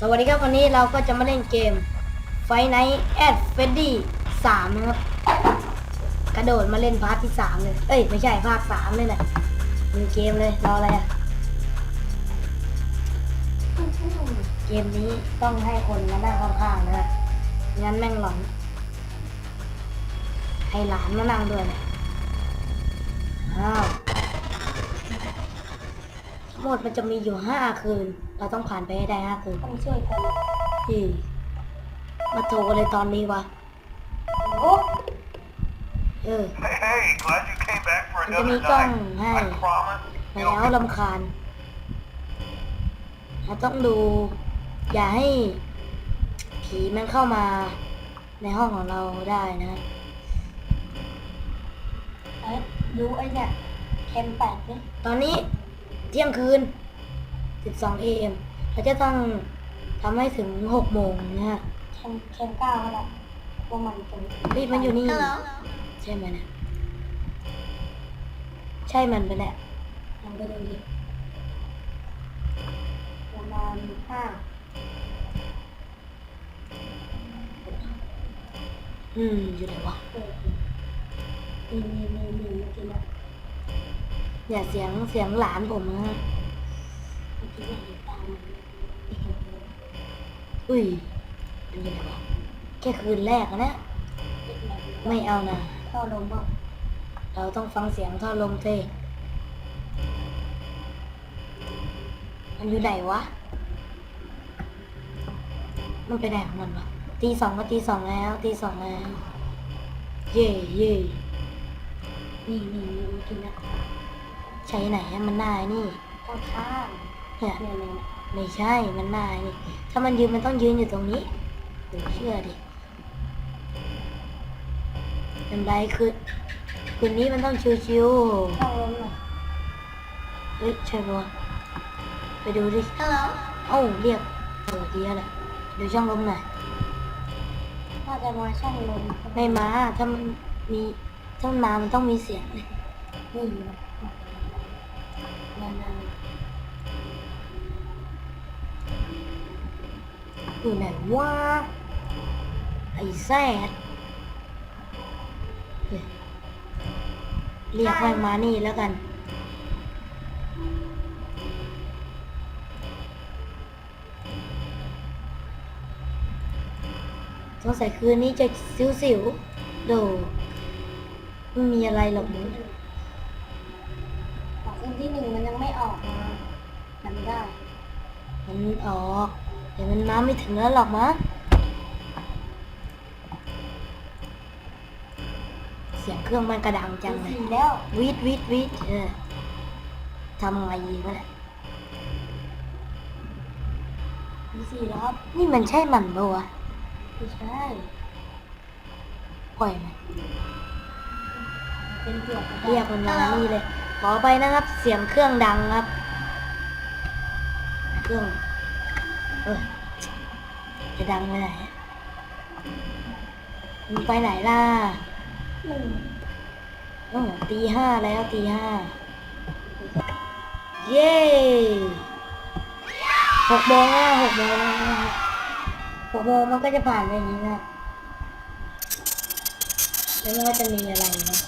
สวัสดีครับวันนี้เราก็จะมาเล่นเกม ไฟไนท์แอดเฟดดี้สามนะครับ กระโดดมาเล่นพาร์ทที่สามเลย เอ้ย ไม่ใช่ภาคสามเลยแหละมีเกมเลยรออะไรอะเกมนี้ต้องให้คนมานั่งข้างๆนะครับงั้นแม่งหลอนให้หลานมานั่งด้วยนะอ้าว ทั้งหมดมันจะมีอยู่ห้าคืน เราต้องผ่านไปให้ได้ห้าคืนต้องช่วยกันอืมมาโทรกันเลยตอนนี้วะโอ้เออ Hey, glad you came back for Ang another ganitong, night. hay. I promise ไป you'll แล้ว be ลำคาญเราต้องดู อย่าให้ ผีมันเข้ามาในห้องของเราได้นะเอ้ยดูไอ้เนี่ยแคมแปดนี่ตอนนี้ เที่ยงคืน 12 AM เราจะต้องทำให้ถึง 6 โมงนะฮะแคมแคมเก้าก็ได้ว่ามันเป็นเฮ้ยมันอยู่นี่ ใช่ไหมนะใช่มันไปแหละลองไปดูดิประมาณห้าอืม อยู่ไหนวะเออนี่นี่นี่นี่เมื่อกี้นะ อย่าเสียงเสียงหลานผมนะฮะเมื่อกี้เนี่ยเห็นตามมันอุ้ยมันอยู่ไหนวะแค่คืนแรกอะนะติดแบบไม่เอานะท่อลมบ้างเราต้องฟังเสียงท่อลมเทมันอยู่ไหนวะ มันไปไหนของมันวะตีสองก็ตีสองแล้ว ตีสองแล้ว เย่เย่นี่นี่นี่เมื่อกี้นะ ใช้ไหนอะมันหน้าไอ้นี่ข้างข้างเนี่ยเนี่ยเนี่ยเนี่ยไม่ใช่มันหน้าไอ้นี่ ถ้ามันยืนมันต้องยืนอยู่ตรงนี้เดี๋ยวเชื่อดิเป็นไรคือคืนนี้มันต้องชิวท่อลมหน่อยๆเฮ้ยใช่ปะวะไปดูดิฮัลโหลเอ้าเรียกสวัสดีอะไรดูช่องลมหน่อยน่าจะมาช่องลมไม่มาถ้ามันมีถ้ามันมามันต้องมีเสียงนี่นะนั่นนั่น อยู่ไหนวะไอ้แซดเฮ้ยเรียกมันมานี่แล้วกัน สงสัยคืนนี้จะสิวๆ โดไม่มีอะไรหรอกมึงของคืนที่หนึ่งมันยังไม่ ออกมาจำได้มันออกแต่มันมาไม่ถึงแล้วหรอกมั้งเสียงเครื่องมันกระดังจังเลยสี่แล้ววิทวิทวิทเออทำไงดีวะเนี่ยมีสี่แล้วครับนี่มันใช่มันปะวะไม่ใช่ปล่อยมันเป็นเผือกเรียกมันมานี่เลย ขอไปนะครับ เสียงเครื่องดังครับ เครื่องเออจะดังไปไหนมันไปไหนล่ะโอ้ตีห้าแล้วตีห้าเย้หกโมงแล้วหกโมงแล้วหกโมงมันก็จะผ่านไปอย่างนี้นะแล้วมันก็จะมีอะไรนะ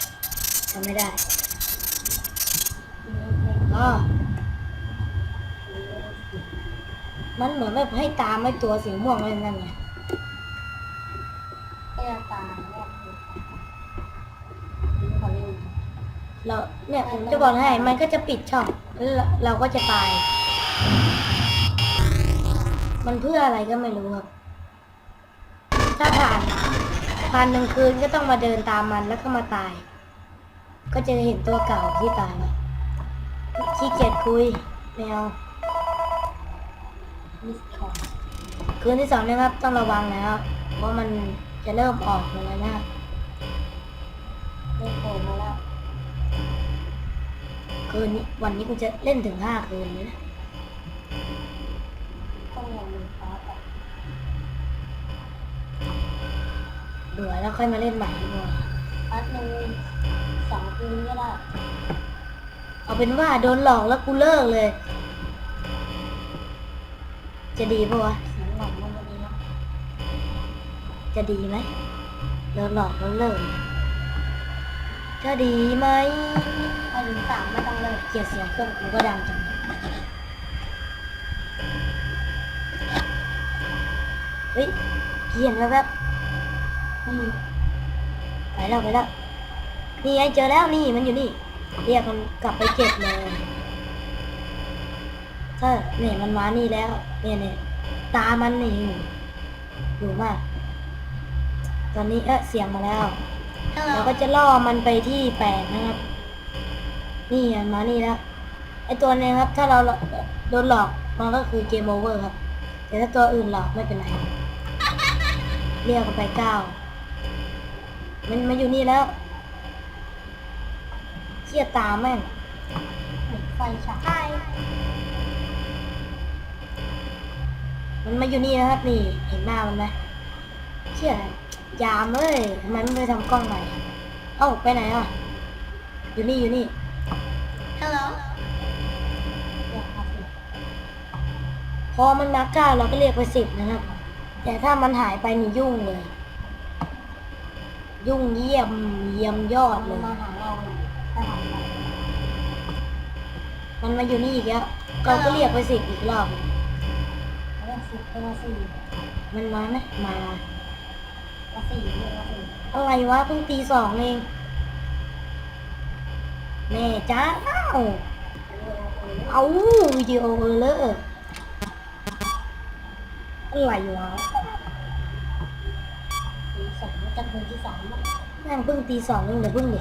ทำไม่ได้ อ๋อมันเหมือนแบบให้ตามไอ้ตัวสีม่วงเลยนั่นไงก็ยังตายเนี่ยเราเนี่ยผมจะบอกให้ มันก็จะปิดช่องแล้วเราก็จะตาย มันเพื่ออะไรก็ไม่รู้ครับ ถ้าผ่าน ผ่านหนึ่งคืนก็ต้องมาเดินตามมันแล้วก็มาตาย ก็จะเห็นตัวเก่าที่ตายไป ขี้เกียจคุยไม่เอามิสคอคืนที่สองนะครับ ต้องระวังแล้วเพราะมันจะเริ่มออกมาแล้วนะครับเล่นโผล่มาแล้วคืนนี้วันนี้กูจะเล่นถึงห้าคืนเลยนะต้องลงมือฟ้าแต่เบื่อแล้วค่อยมาเล่นใหม่ดีกว่าพัดหนึ่งสองคืนก็ได้ เอาเป็นว่าโดนหลอกแล้วกูเลิกเลย จะดีปะวะสีหลังมันจะดีนะจะดีไหมโดนหลอกแล้วเลิกจะดีไหมไปถึงสามไม่ต้องเลิกเกลียดเสียงเครื่องกูก็ดังจังเฮ้ยเขียนแล้วแบบอืมไปแล้วไปแล้วนี่ไงเจอแล้วนี่มันอยู่นี่ เรียกมันกลับไปเก็บเลยถ้าเนี่ยมันมานี่แล้ว เนี่ยเนี่ยตามันนี่อยู่อยู่มาก ตอนนี้เอ๊ะเสียงมาแล้วฮัลโหลเราก็จะล่อมันไปที่แปดนะครับ นี่มันมานี่แล้วไอตัวเนี้ครับ ถ้าเราโดนหลอกมันก็คือเกมโอเวอร์ครับ แต่ถ้าตัวอื่นหลอกไม่เป็นไรเรียกกันไปเก้ามันมาอยู่นี่แล้ว เชี่ยตาแม่งไฟฉายมันมาอยู่นี่นะครับนี่เห็นหน้ามันไหมเชี่ยยามเอ้ยทำไมไม่ไปทำกล้องใหม่เอ้าไปไหนอะอยู่นี่อยู่นี่ฮัลโหลเรียกมาสิพอมันมาเก้าเราก็เรียกไปสิบนะครับ แต่ถ้ามันหายไปนี่ยุ่งเลย ยุ่งเยี่ยมเยี่ยมยอดมันเลยมาหาเราเลยถ้าหายไป มันมาอยู่นี่อีกแล้วเราก็เรียกไปสิบอีกรอบเรียกสิบเรียกว่าสี่มันมาไหมมาว่าสี่เรียกว่าสี่อะไรวะเพิ่งตีสองเองแม่จ้าเอาวิดีโอเออเลอร์อะไรวะตีสองจะเป็นที่สามอะแม่งเพิ่งตีสองเองเดี๋ยวเพิ่งดิ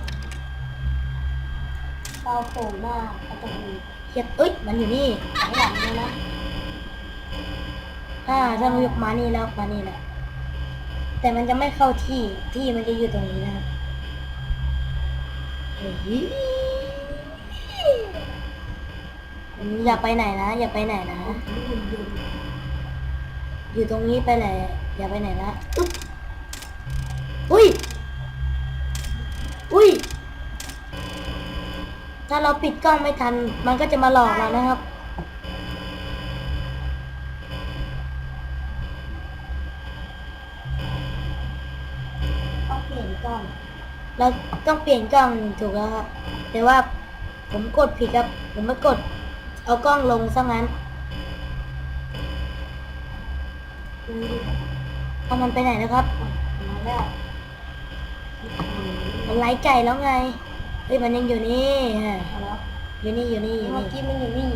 เราโผล่หน้ากระจกมีเฮียเอ้ยมันอยู่นี่หายหลังเลยนะอ่าถ้ามันยกมานี่แล้วมานี่แหละแต่มันจะไม่เข้าที่ที่มันจะอยู่ตรงนี้นะครับอย่าไปไหนนะ อย่าไปไหนนะ อยู่ตรงนี้ไปเลยอย่าไปไหนนะอุ๊ยอุ้ย อุ้ย ถ้าเราปิดกล้องไม่ทัน มันก็จะมาหลอกเรานะครับ ต้องเปลี่ยนกล้อง เราต้องเปลี่ยนกล้องถูกแล้วครับ แต่ว่าผมกดผิดครับ ผมไม่กด เอากล้องลงซะงั้นอืมเอามันไปไหนนะครับ มาแล้วมันไล่ไก่แล้วไงเฮ้ยมันยังอยู่นี่ฮะมาแล้วอยู่นี่อยู่นี่อยู่เมื่อนี่กี้มันอยู่นี่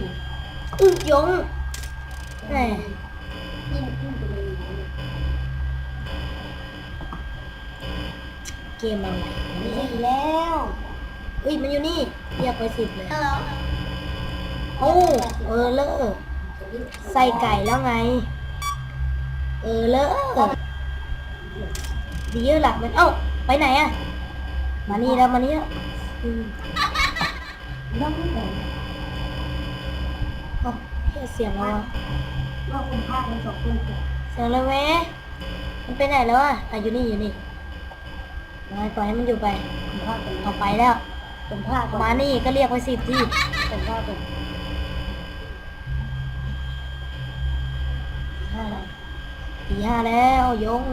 อึยงแหมยิ่งขึ้นไปเลยเกมอะไรวะมีเนี่ยอีกแล้วเฮ้ยมันอยู่นี่เรียกไปสิบเลยฮัลโหลโอ้เออเลอะใส่ไก่แล้วไง เออเลอะดีเยอะหลักมันเอ้าไปไหนอะมานี่แล้วมานี่แล้ว อืมน้องไม่เห็นอ้าเหี้ยเสียงแล้วว่าคุณพลาดในสองคนเกิดเสียงแล้วแวะมันไปไหนแล้วอะอะอยู่นี่อยู่นี่ม่ปล่อยให้มันอยู่ไปคุณพลาดเป็นเอาไปแล้วคุณพลาดมานี่ก็เรียกไปสิบที่คุณพลาดเป็นห้าตีห้าแล้วยง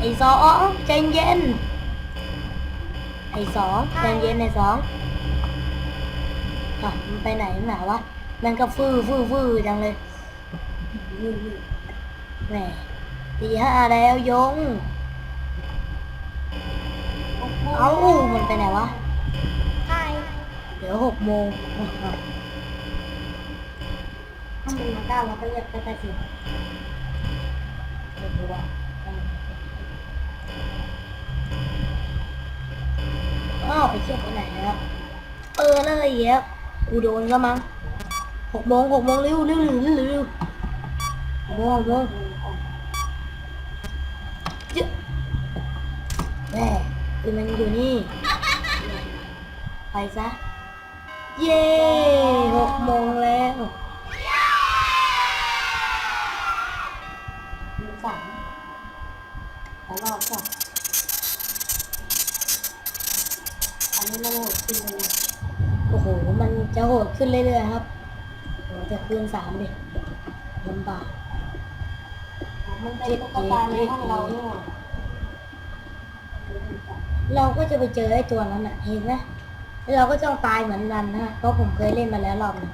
ไอ้สองใจเย็น ไอ้สองใจเย็นไอ้สองอะมันไปไหนหนาวะมันก็ฟื้อฟื้อฟื้อจังเลยแหมตีห้าแล้วยง เอ้ามันไปไหนวะใช่เดี๋ยวหกโมงอะถ้ามันมาเก้าเราก็เรียกไปแต่สิบเดี๋ยวดูว่า อ้าวไปเที่ยวไปไหนแล้วเออเลยอีกแล้วกูโดนแล้วมั้งหกโมงหกโมงเร็วเร็วเร็วเร็วเร็วหกโมงหกโมงเยอะแม่คือมันอยู่นี่ ไปซะ เย้หกโมงแล้วสามแล้วรอดก่อนอันนี้ไม่โหดจริงเลย โอ้โห มันจะโหด ขึ้นเรื่อยๆครับแต่คืนสามดิลำบากมันเป็นตุ๊กตาในห้องเราเนี่ยเราก็จะไปเจอไอ้ตัวนั้นอะเห็นไหมแล้วเราก็ต้องตายเหมือนมันนะเพราะผมเคยเล่นมาแล้วรอบหนึง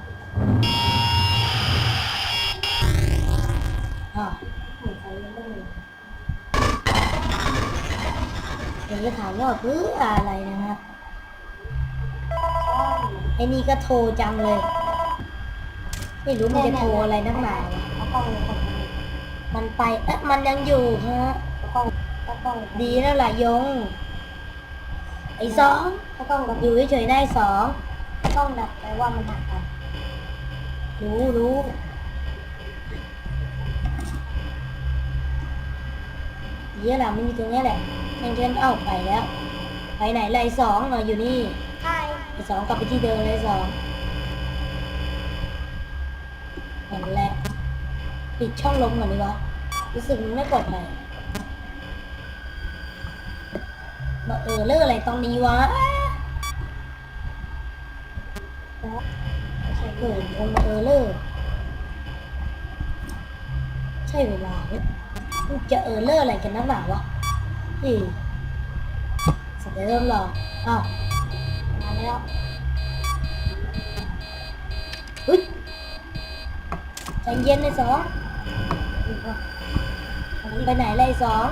อ่าเหมือนใช้ยังไม่เลยเดี๋ยวจะถามว่าเพื่ออะไรนะครับใช่ ไอ้นี่ก็โทรจังเลย ไม่รู้มันจะโทรอะไรนักหนาวะเขาต้องเลยคนมันไป เอ๊ะมันยังอยู่ฮะเขาต้องเขาต้องดีแล้วล่ะยง ไอ้สองเขาต้องแบบอยู่เฉยๆได้สองต้องดับไปว่ามันหักกันรู้รู้เยอะละมันอยู่ตรงนี้แหละยังเดินเอ้าไปแล้ว ไปไหนเลยไอ้สองเนาะอยู่นี่ใช่ไอ้สองกลับไปที่เดิมเลยสองนั่นแหละปิดช่องลมก่อนดีวะรู้สึกมันไม่ปลอดภัยมาเออเรื่องอะไรตรงนี้วะแล้วเกิดคงมาเออเลอร์ใช่เวลาไหมมันจะเออเลอร์อะไรกันนักหนาวะนี่สัตว์เริ่มหรออ้าว แล้ว เฮ้ยใจเย็นเลยสองไปไหนเลยสอง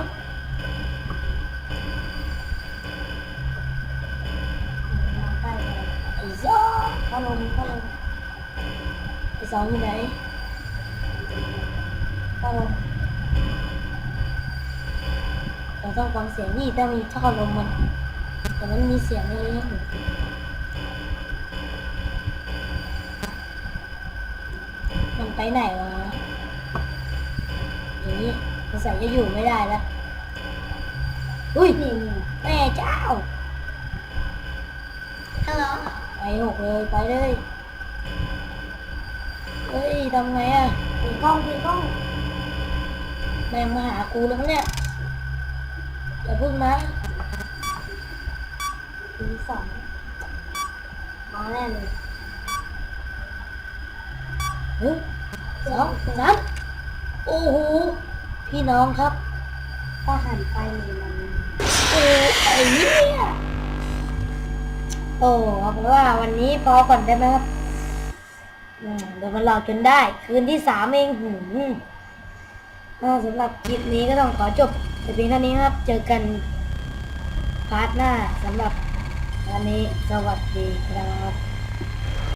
มาใกล้เลยไอ้สองเขาลงเขาลงไอ้สองอยู่ไหนเขาลงเราต้องฟังเสียงนี่ต้องมีท่อลมมันแต่มันมีเสียงเองมัน ไปไหนวะอย่างนี้สงสัยจะอยู่ไม่ได้แล้วอุ้ยนี่นี่แม่เจ้าฮัลโหลไปหกเลยไปเลยเฮ้ยทำไงอะตีกล้องตีกล้องแม่งมาหากูแล้วเนี่ยอย่าพึ่งนะตีสองมาแน่เลยหนึ่ง สองสามโอ้โหพี่น้องครับถ้าหันไปเลยมันโอ้ไอ้เนี่ยโอ้เอาเป็นว่าวันนี้พอก่อนได้ไหมครับเดี๋ยวมันหลอกจนได้ คืนที่สามเองหืมสำหรับคลิปนี้ก็ต้องขอจบแต่เพียงเท่านี้ครับ เจอกันพาร์ทหน้าสำหรับวันนี้สวัสดีครับ